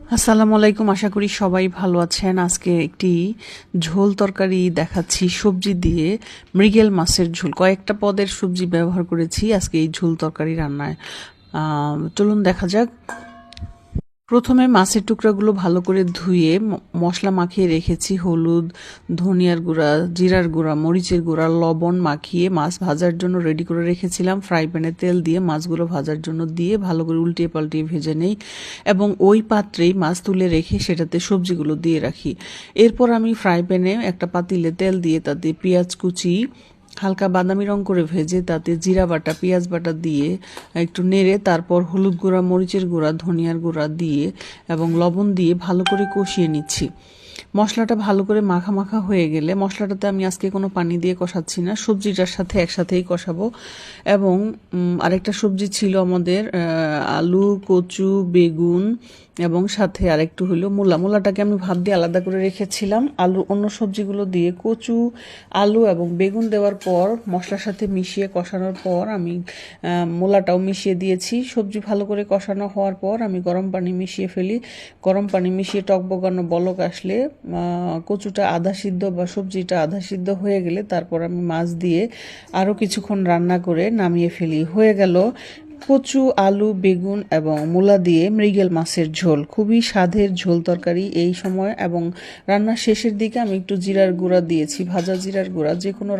আসসালামু আলাইকুম, আশা করি সবাই ভালো আছেন। আজকে একটি ঝোল তরকারি দেখাচ্ছি, সবজি দিয়ে মৃগেল মাছের ঝোল। কয়েকটা পদের সবজি ব্যবহার করেছি আজকে এই ঝোল তরকারি রান্নায়। চলুন দেখা যাক। প্রথমে মাছের টুকরাগুলো ভালো করে ধুয়ে মশলা মাখিয়ে রেখেছি, হলুদ, ধনিয়ার গুঁড়া, জিরার গুঁড়া, মরিচের গুঁড়া, লবণ মাখিয়ে মাছ ভাজার জন্য রেডি করে রেখেছিলাম। ফ্রাই প্যানে তেল দিয়ে মাছগুলো ভাজার জন্য দিয়ে ভালো করে উল্টিয়ে পাল্টিয়ে ভেজে নেই এবং ওই পাত্রেই মাছ তুলে রেখে সেটাতে সবজিগুলো দিয়ে রাখি। এরপর আমি ফ্রাই প্যানে একটা পাতিলে তেল দিয়ে তাতে পেঁয়াজ কুচি হালকা বাদামি রং করে ভেজে তাতে জিরা বাটা, পেঁয়াজ বাটা দিয়ে একটু নেড়ে তারপর হলুদ গুঁড়া, মরিচের গুঁড়া, ধনিয়ার গুঁড়া দিয়ে এবং লবণ দিয়ে ভালো করে কষিয়ে নিচ্ছি। মশলাটা ভালো করে মাখা মাখা হয়ে গেলে মশলাটাতে আমি আজকে কোনো পানি দিয়ে কষাচ্ছি না, সবজিটার সাথে একসাথেই কষাবো। এবং আরেকটা সবজি ছিল আমাদের আলু, কচু, বেগুন এবং সাথে আরেকটু হলো মূলা। মূলাটাকে আমি ভাত দিয়ে আলাদা করে রেখেছিলাম। আলু, অন্য সবজিগুলো দিয়ে কচু, আলু এবং বেগুন দেওয়ার পর, মশলার সাথে মিশিয়ে কষানোর পর আমি মূলাটাও মিশিয়ে দিয়েছি। সবজি ভালো করে কষানো হওয়ার পর আমি গরম পানি মিশিয়ে ফেলি। গরম পানি মিশিয়ে টকবগানো বলক আসলে কচুটা আধা সিদ্ধ বা সবজিটা আধা সিদ্ধ হয়ে গেলে তারপর আমি মাছ দিয়ে আরও কিছুক্ষণ রান্না করে নামিয়ে ফেলি। হয়ে গেল কচু, আলু, বেগুন এবং মূলা দিয়ে মৃগেল মাছের ঝোল। খুবই স্বাদের ঝোল তরকারি এই সময় এবং রান্নার শেষের দিকে আমি একটু জিরার গুঁড়া দিয়েছি, ভাজা জিরার গুঁড়া যে কোনো